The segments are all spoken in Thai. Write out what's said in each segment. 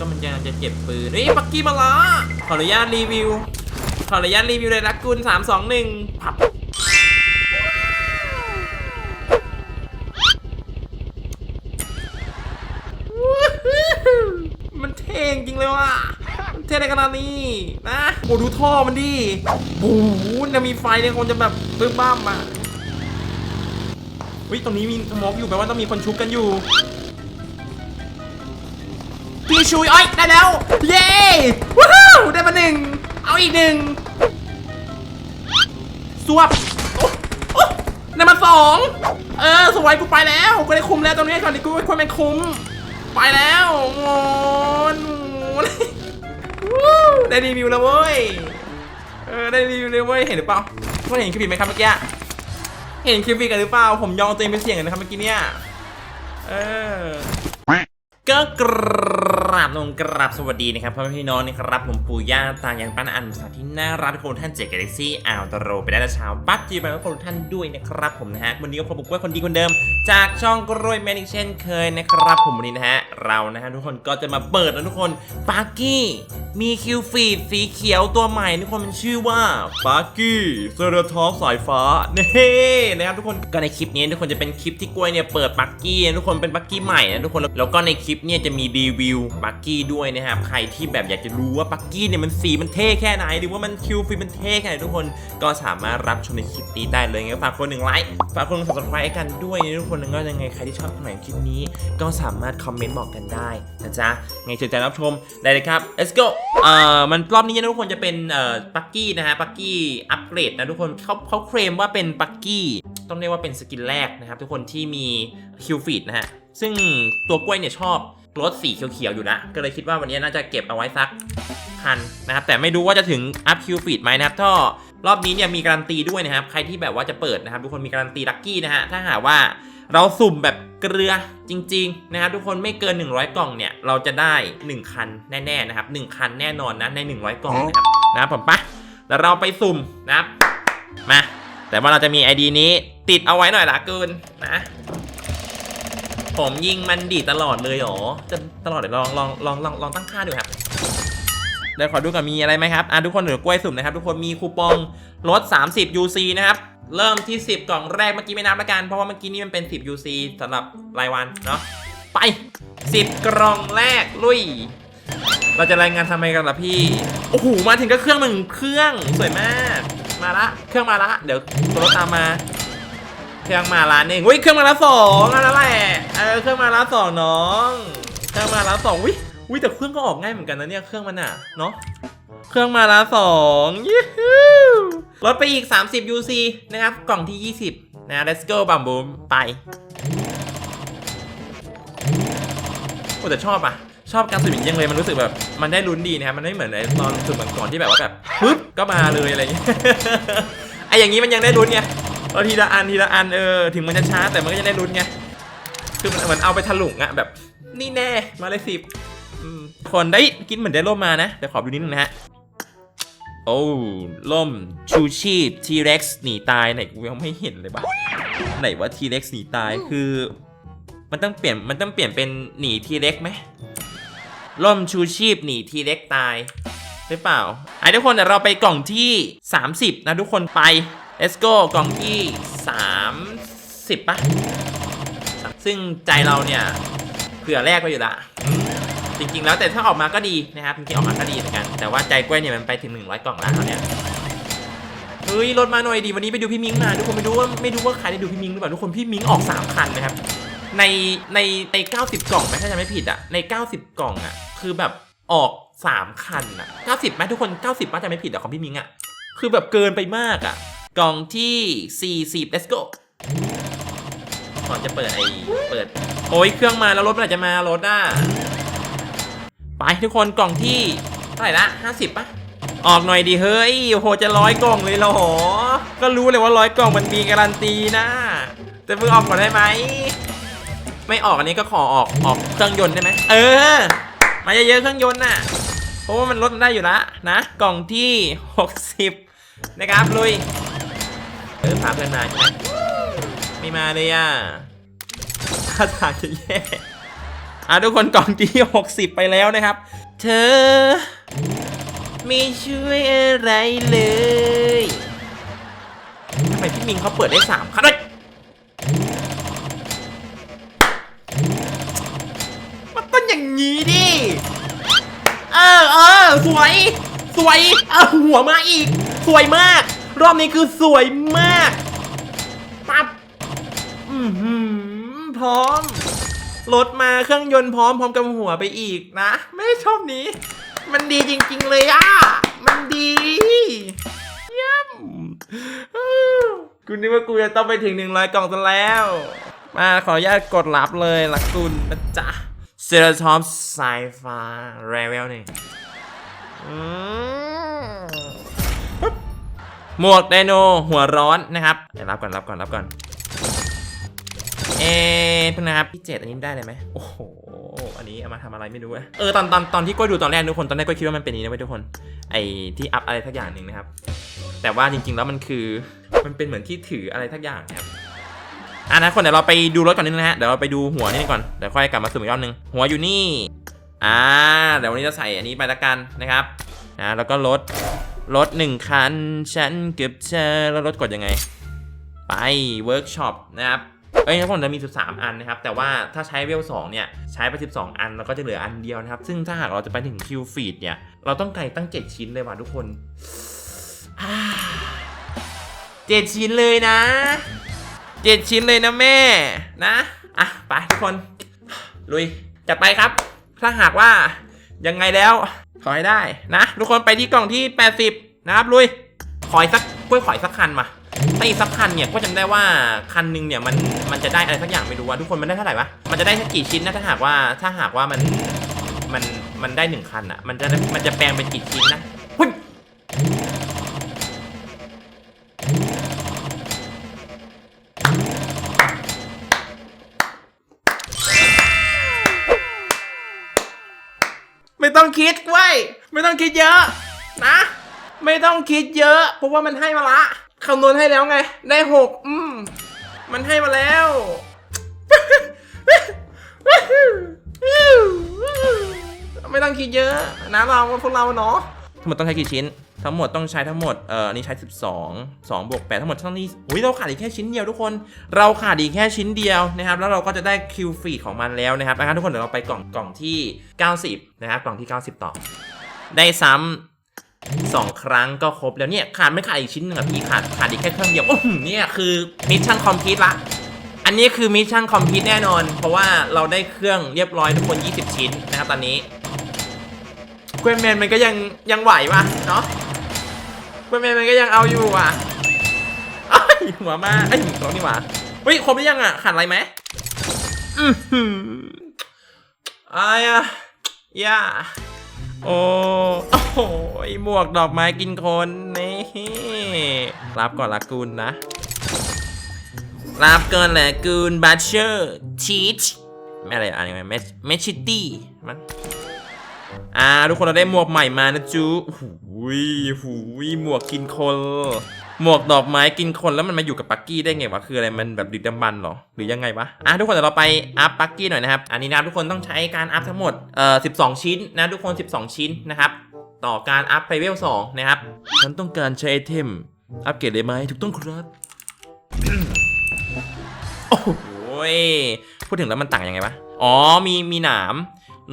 ก็มันยังจะเจ็บปืนเฮ้ยปักกี้มาละขออนุญาตรีวิว ขออนุญาตรีวิวเลยรักกุลสามสองหนึ่งพับมันเท่จริงเลยว่ะเท่ในขนาดนี้นะโอ้ดูท่อมันดิโอ้โหจะมีไฟเนี่ยคงจะแบบบึ้มบ้ามอะวิตรงนี้มีสมอกอยู่แปลว่าต้องมีคนชุบกันอยู่ พี่ชุยอ้อยได้แล้ว เย้ว้าวได้มาหนึ่งเอาอีกหนึ่งสวบได้มาสองเออสวยกูไปแล้วกูได้คุมแล้วตรงนี้ก่อนดิกูควรเป็นคุม ไปแล้วงนโงนได้รีวิวแล้วเว้ยเออได้รีวิวเลยเว้ยเห็นหรือเปล่าทุกคนเห็นคลิปไหมครับเมื่อกี้เห็นคลิปผิกันหรือเปล่าผมยองตัวเองเป็นเสียงเลยนะครับเมื่อกี้เนี่ยเออก็กร ราบลงกราบสวัสดีนะครับพ่อแม่พี่น้องนะครับผมปู่ย่าตายายป้านอันสาที่น่ารักทุกคนท่านเจกาแล็กซี่อ่าวตโรไปได้และเช้าปักจีไปทุกคนท่านด้วยนะครับผมนะฮะวันนี้ก็พบกับกล้วยคนดีคนเดิม จากช่องกล้วยแมนอีกเช่นเคยนะครับผมวันนี้นะฮะเรานะฮะทุกคนก็จะมาเปิดแล้วทุกคนปาร์กี้มีคิวฟีดสีเขียวตัวใหม่ทุกคนมันชื่อว่าปาร์กี้เซอร์ทอสายฟ้านี่นะครับทุกคนก็ในคลิปนี้ทุกคนจะเป็นคลิปที่กล้วยเนี่ยเปิดปาร์กี้ทุกคนเป็นปาร์กี้ใหม่นะทุกคนแล้วก็ในคลิปเนี่ยจะมีรีวิวปาร์กี้ด้วยนะครับใครที่แบบอยากจะรู้ว่าปาร์กี้เนี่ยมันสีมันเท่แค่ไหนหรือว่ามันคิวฟีมันเท่แค่ไหนทุกคนก็สามารถรับชมในคลิปนี้ได้เลยงั้นฝากคนหนึ่งไลค์ฝากคนหนึ่ง subscribe กันด้วยนะทุกคนแล้วก็ยังไงใครที่ชอบตรงไหนคลิปนี้ ก็สามารถคอมเมนต์บอกกันได้นะจ๊ะไงเชิญใจรับชมได้เลยครับ let's go เอ่อมันรอบนี้นะทุกคนจะเป็นเอ่อปักกี้นะฮะปักกี้อัปเกรดนะทุกคนเขาเขาเคลมว่าเป็นปักกี้ต้องเรียกว่าเป็นสกินแรกนะครับทุกคนที่มีคิวฟีดนะฮะซึ่งตัวกล้วยเนี่ยชอบ รถสีเขียวๆอยู่นะก็เลยคิดว่าวันนี้น่าจะเก็บเอาไว้สักพันนะครับแต่ไม่รู้ว่าจะถึงอัพคิวฟีดไหมนะครับถ้ารอบนี้เนี่ยมีการันตีด้วยนะครับ ใครที่แบบว่าจะเปิดนะครับ ทุกคนมีการันตีลัคกี้นะฮะถ้าหากว่าเราสุ่มแบบเกลือจริง ๆ นะครับทุกคนไม่เกิน 100 กล่องเนี่ย เราจะได้ 1 คันแน่ๆนะครับ1คันแน่นอนนะใน 100 กล่องนะครับนะผมปะแล้วเราไปสุ่มนะครับมาแต่ว่าเราจะมี ID นี้ติดเอาไว้หน่อยละเกินนะ ผมยิงมันดีตลอดเลยเหรอจะตลอดเดี๋ยวลองลองลองลองลองตั้งค่าดูครับเดี๋ยวขอดูก่อนมีอะไรไหมครับอะทุกคนเดี๋ยวกล้วยสุ่มนะครับทุกคนมีคูปองลด 30 UC นะครับเริ่มที่ 10 กล่องแรกเมื่อกี้ไม่นับละกันเพราะว่าเมื่อกี้นี่มันเป็น 10 UC สำหรับรายวันเนาะไป 10 กล่องแรกลุย เราจะรายงานทำไมกันล่ะพี่โอ้โหมาถึงก็เครื่องหนึ่งเครื่องสวยมากมาละเครื่องมาละเดี๋ยวรถตามมา เครื่องมาละหนึ่งอุ้ยเครื่องมาละสองอันนั้นแหละเออเครื่องมาละสองน้อง เครื่องมาละสองอุ้ยอุ้ยแต่เครื่องก็ออกง่ายเหมือนกันนะเนี่ยเครื่องมันอะเนาะเครื่องมาละสองยูฮูลดไปอีก 30 UC นะครับ กล่องที่ 20 นะ let's go บัมบูมไปโอ้แต่ชอบอะ ชอบการสุ่มอย่างนี้ยังเลย มันรู้สึกแบบ มันได้ลุ้นดีนะครับ มันไม่เหมือนไอ้ตอนสุ่มก่อนที่แบบว่าแบบปึ๊บก็มาเลยอะไรอย่างเงี้ยไออย่างนี้มันยังได้ลุ้นไง เอาทีละอันทีละอันเออถึงมันจะช้าแต่มันก็ยังได้ลุ้นไงคือมันเหมือนเอาไปถลุงอะแบบ นี่แน่มาเลยสิบอืมคนได้กินเหมือนได้ร่มมานะเดี๋ยวขอดูนิดนึงนะฮะโอ้ล่มชูชีพทีเร็กซ์หนีตายไหนกูยังไม่เห็นเลยบ้าไหนว่าทีเร็กซ์หนีตายคือ มันต้องเปลี่ยนมันต้องเปลี่ยนเป็นหนีทีเร็กไหมล่มชูชีพหนีทีเร็กตายหรือเปล่าไอ้ทุกคนเดี๋ยวเราไปกล่องที่ 30 นะทุกคนไป let's go กล่องที่30ปะซึ่งใจเราเนี่ยเผื่อแรกไปอยู่ละจริง ๆ แล้วแต่ถ้าออกมาก็ดีนะครับจริงๆออกมาก็ดีเหมือนกัน แต่ว่าใจกล้วยเนี่ยมันไปถึง 100 กล่องแล้วเนี่ยเฮ้ยรถมาหน่อยดีวันนี้ไปดูพี่มิงมาทุกคนไม่รู้ว่าไม่รู้ว่าใครได้ดูพี่มิงหรือเปล่าทุกคนพี่มิงออก 3 คันนะครับในในใน90กล่องไหมถ้าจะไม่ผิดอะใน 90 กล่องอะคือแบบออก 3 คันอะ90ไหมทุกคน 90ป้าจะไม่ผิดอะของพี่มิงอะคือแบบเกินไปมากอะ กล่องที่ 40 let's go ก่อนจะเปิดไอ้เปิด โอ้ยเครื่องมาแล้วรถเมื่อไหร่จะมารถอะไปทุกคนกล่องที่เท่าไหร่ละห้าสิบปะออกหน่อยดิเฮ้ยโอ้โหจะร้อยกล่องเลยเหรอ ก็รู้เลยว่าร้อยกล่องมันมีการันตีนะแต่มึงออกก่อนได้ไหมไม่ออกอันนี้ก็ขอออกออกเครื่องยนต์ได้ไหมเออ มาเยอะๆเครื่องยนต์น่ะเพราะว่ามันลดได้อยู่ละนะ กล่องที่ 60 นะครับลุย ออพาเพื่อนมาใช่ไหมไม่มาเลยอะท่าทางจะแย่อะทุกคนกล่องที่ 60 ไปแล้วนะครับ เธอ ไม่ช่วยอะไรเลยทำไมพี่มิงเขาเปิดได้ 3คันด้วยมันต้องอย่างนี้ดิ เออเออสวย สวย เออหัวมาอีก สวยมาก รอบนี้คือสวยมากปั๊บอือหือพร้อม รถมาเครื่องยนต์พร้อมพร้อมกับหัวไปอีกนะ ไม่ชอบนี้ มันดีจริงๆเลยอะ มันดีเยี่ยมอื้อกูนึกว่ากูจะต้องไปถึงหนึ่งร้อยกล่องซะแล้ว มาขออนุญาตกดรับเลยละคุณนะจ๊ะเซราทอมไซฟ้าเรเวลนี่อืม หมวกไดโนหัวร้อนนะครับเดี๋ยวรับก่อนรับก่อนรับก่อน เอ๊ะเพิ่งนะครับพี่เจดอันนี้ได้เลยไหมโอ้โหอันนี้เอามาทำอะไรไม่รู้อะเออตอนตอนตอนที่ก้อยดูตอนแรกทุกคนตอนแรกก้อยคิดว่ามันเป็นนี้นะเว้ยทุกคน ไอที่อัพอะไรทักอย่างหนึ่งนะครับ แต่ว่าจริงๆแล้วมันคือมันเป็นเหมือนที่ถืออะไรทักอย่างนะครับอะนะคนเดี๋ยวเราไปดูรถก่อนนิดนึงนะฮะเดี๋ยวเราไปดูหัวนี่ก่อนเดี๋ยวค่อยกลับมาสุ่มอีกรอบนึงหัวอยู่นี่อ่าเดี๋ยววันนี้จะใส่อันนี้ไปละกันนะครับนะแล้วก็รถ รถหนึ่งคัน ฉันเก็บเธอแล้วรถกดยังไง ไปเวิร์กช็อปนะครับเอ้ยทุกคนจะมี 13 อันนะครับ แต่ว่าถ้าใช้เวล2เนี่ย ใช้ไป 12 อัน แล้วก็จะเหลืออันเดียวนะครับ ซึ่งถ้าหากเราจะไปถึงคิวฟีดเนี่ย เราต้องไกลตั้ง 7 ชิ้นเลยว่ะทุกคนเจ็ดชิ้นเลยนะ 7 ชิ้นเลยนะแม่นะ อะ ไปทุกคน ลุยจัดไปครับ ถ้าหากว่ายังไงแล้ว ขอให้ได้นะ ทุกคนไปที่กล่องที่ 80 นะครับลุย ขอยสักกล้วยขอยสักคันมาถ้าอีกสักคันเนี่ยก็จำได้ว่าคันหนึงเนี่ยมันมันจะได้อะไรสักอย่างไม่รู้ว่าทุกคนมันได้เท่าไหร่วะมันจะได้สักกี่ชิ้นนะถ้าหากว่าถ้าหากว่ามันมันมันได้หนึ่งคันอะ มันจะมันจะแปลงเป็นกี่ชิ้นนะ คิดเว้ยไม่ต้องคิดเยอะ นะ ไม่ต้องคิดเยอะ เพราะว่ามันให้มาละคำนวณให้แล้วไง ได้หกอืมมันให้มาแล้ว ไม่ต้องคิดเยอะ นะเราพวกเราเนาะทั้งหมดต้องใช้กี่ชิ้น ทั้งหมดต้องใช้ทั้งหมด เอ่อนี้ใช้ 12 2บวก8ทั้งหมดเท่านี้อุ้ยเราขาดอีกแค่ชิ้นเดียวทุกคน เราขาดอีกแค่ชิ้นเดียวนะครับ แล้วเราก็จะได้คิวฟีดของมันแล้วนะครับนะครับทุกคนเดี๋ยวเราไปกล่องกล่องที่ 90 นะครับ กล่องที่ 90 ต่อ ได้ซ้ำสองครั้งก็ครบแล้วเนี่ยขาดไม่ขาดอีกชิ้นหนึ่งอะพี่ขาดขาดอีกแค่เครื่องเดียวโอ้โหเนี่ยคือมิชชั่นคอมพลีทละอันนี้คือมิชชั่นคอมพลีทแน่นอน เพราะว่าเราได้เครื่องเรียบร้อยทุกคน 20 ชิ้นนะครับตอนนี้เกวนแมนมันก็ยังยังไหววะเนาะ เกวนแมนมันก็ยังเอาอยู่ว่ะเอ้หัวมาไอ้ยตรงนี้ว่ะเฮ้ยครบหรือยังอะขาดอะไรไหมอือหืออายอะย่าโอ้โอ้โหหมวกดอกไม้กินคนนี่รับก่อนละกูลนะ รับก่อนแหละกูลบัชเชอร์ชีชไม่อะไรอ่านยังไงเมชเมชิตี้มัน อ่าทุกคนเราได้หมวกใหม่มานะจูหูยหูยหมวกกินคน หมวกดอกไม้กินคนแล้วมันมาอยู่กับปักกี้ได้ไงวะคืออะไรมันแบบดึกดำบรรพ์เหรอหรือยังไงวะอะทุกคนเดี๋ยวเราไปอัพปักกี้หน่อยนะครับอันนี้นะครับทุกคนต้องใช้การอัพทั้งหมดเอ่อ12 ชิ้นนะทุกคน 12 ชิ้นนะครับต่อการอัพไปเวล2นะครับฉันต้องการใช้ไอเทมอัปเกรดได้ไหมถูกต้องครับโอ้โหยพูดถึงแล้วมันต่างยังไงวะอ๋อมีมีหนาม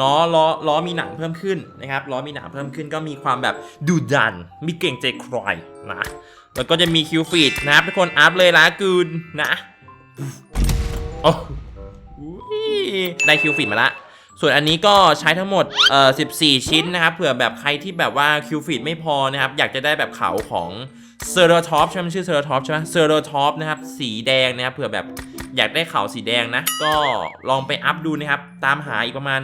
ล้อล้อล้อมีหนังเพิ่มขึ้นนะครับล้อมีหนังเพิ่มขึ้นก็มีความแบบดุดัน มีเก่งใจใครนะแล้วก็จะมีคิวฟีดนะครับทุกคนอัพเลยละกูนนะโอ้ได้คิวฟีดมาละส่วนอันนี้ก็ใช้ทั้งหมดเอ่อ14 ชิ้นนะครับเผื่อแบบใครที่แบบว่าคิวฟีดไม่พอนะครับอยากจะได้แบบเขาของ เซอร์ท็อปใช่ไหมชื่อเซอร์ท็อปใช่ไหมเซอร์ท็อปนะครับ สีแดงนะครับเผื่อแบบอยากได้เขาสีแดงนะ ก็ลองไปอัพดูนะครับ ตามหาอีกประมาณ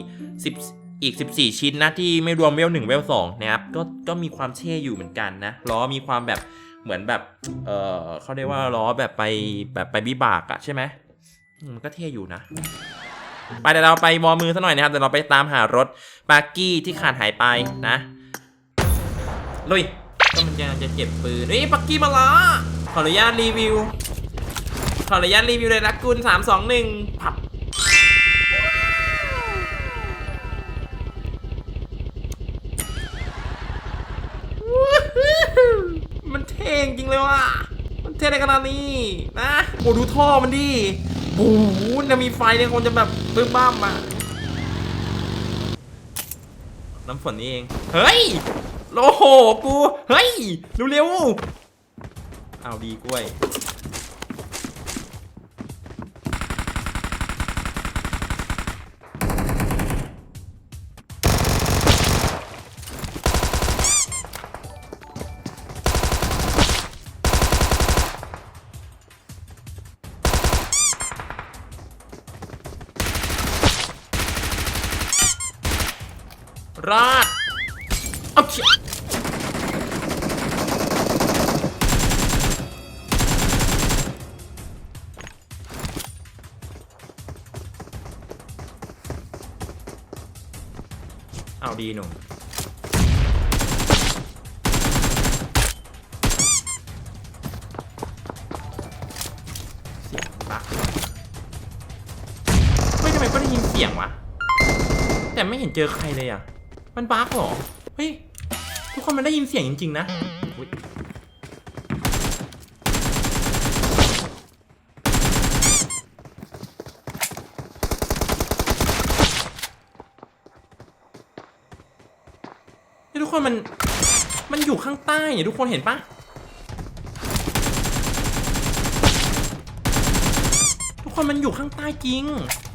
14 10 อีก 14 ชิ้นนะ ที่ไม่รวมเวล1เวล2นะครับ ก็ก็มีความเท่อยู่เหมือนกันนะล้อมีความแบบเหมือนแบบ เออเขาเรียกว่าล้อแบบไปแบบไปบิบากอะใช่ไหมมันก็เท่อยู่นะไปเดี๋ยวเราไปวอมือซะหน่อยนะครับเดี๋ยวเราไปตามหารถปาร์กี้ที่ขาดหายไปนะลุย ก็มันจะจะเก็บปืนนี่ปักกี้มาละขออนุญาตรีวิว ขออนุญาตรีวิวเลยนะคุณสามสองหนึ่งผับมันเท่งจริงเลยว่ะ มันเท่ในขนาดนี้นะโอ้ดูท่อมันดิโอ้โหจะมีไฟเนี่ยคนจะแบบปึ้มบ้ามาน้ำฝนนี่เอง เฮ้ย โอ้โหกู เฮ้ยเร็วๆเอาดีกล้วย ราด ดีหนุ่มเสียงบักเฮ้ยทำไมก็ได้ยินเสียงวะแต่ไม่เห็นเจอใครเลยอะ มันบักเหรอ เฮ้ย ทุกคนมันได้ยินเสียงจริง ๆ นะ นี่ทุกคนมันมันอยู่ข้างใต้เนี่ยทุกคนเห็นปะทุกคนมันอยู่ข้างใต้จริง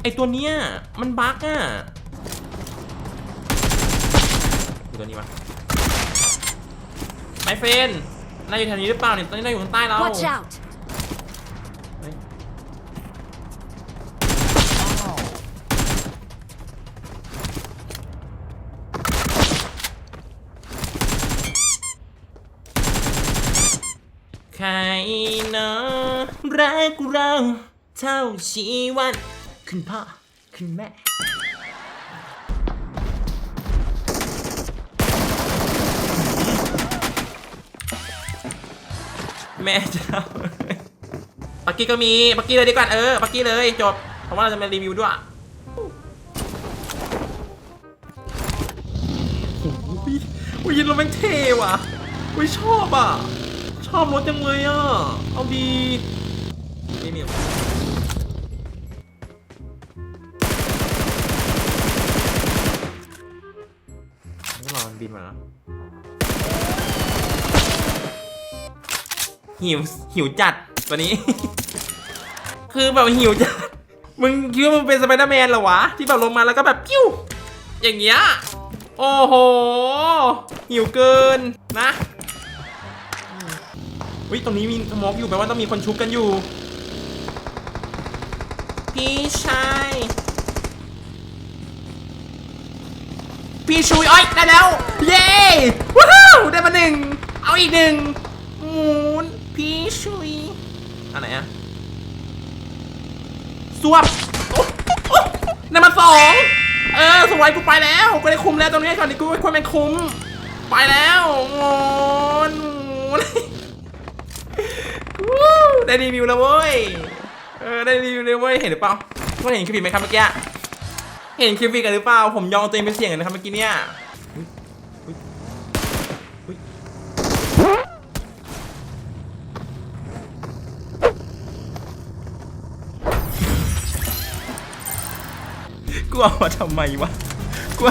ไอตัวเนี้ยมันบั๊กอะดูตัวนี้วะไมเฟนนายอยู่แถวนี้หรือเปล่าเนี่ยตอนนี้นายอยู่ข้างใต้เรา Watch out! นอะรักเราเท่าชีวันคุณพ่อคุณแม่แม่เจ้าปักกี้ก็มีปักกี้เลยดีกว่าเออปักกี้เลยจบเพราะว่าเราจะมารีวิวด้วยโอ้โอ้ยยินเรถแม่งเท่ว่ะอุ้ยชอบอะ ชอบรถจังเลยอะ เอาดีนี่มีก็รอมันบินมาแล้วหิว หิวจัดวันนี้ คือแบบหิวจัด มึงคิดว่ามึงเป็นสไปเดอร์แมนเหรอวะ ที่แบบลงมาแล้วก็แบบปิ้ว อย่างเงี้ย โอ้โห หิวเกินนะ วิตรงนี้มีสโมอกอยู่แปลว่าต้องมีคนชุบกันอยู่ พี่ชาย พี่ชุยอ้อยได้แล้ว เย้ว้าวได้มาหนึ่ง เอาอีกหนึ่งหมูนพี่ชุยอันไหนอะสวบโอ๊ะโอ๊ะได้มาสองเออสวยกูไปแล้ว กูได้คุมแล้วตรงนี้ก่อนดิกูควรเป็นคุม ไปแล้วงอนงอนวู้ ได้รีวิวแล้วเว้ย เออได้รีวิวเลยเว้ย เห็นหรือเปล่าทุกคนเห็นคลิปไหมครับเมื่อกี้ เห็นคลิปกันหรือเปล่า ผมยองตัวเองเป็นเสียงกันนะครับเมื่อกี้เนี่ยอุ๊ยอุ๊ยอุ๊ยกูเอามาทำไมวะกู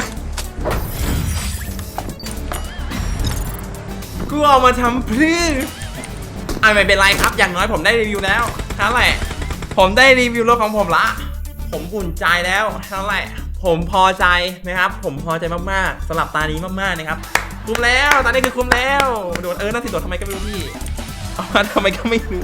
กูเอามาทำเพื่อ อะไม่เป็นไรครับ อย่างน้อยผมได้รีวิวแล้วนั่นแหละ ผมได้รีวิวรถของผมละ ผมอุ่นใจแล้วนั่นแหละ ผมพอใจนะครับ ผมพอใจมากๆสำหรับตานี้มากๆนะครับ คุ้มแล้ว ตอนนี้คือคุ้มแล้ว โดนเออน่าสิโดนทำไมก็ไม่รู้พี่เอามาทำไมก็ไม่รู้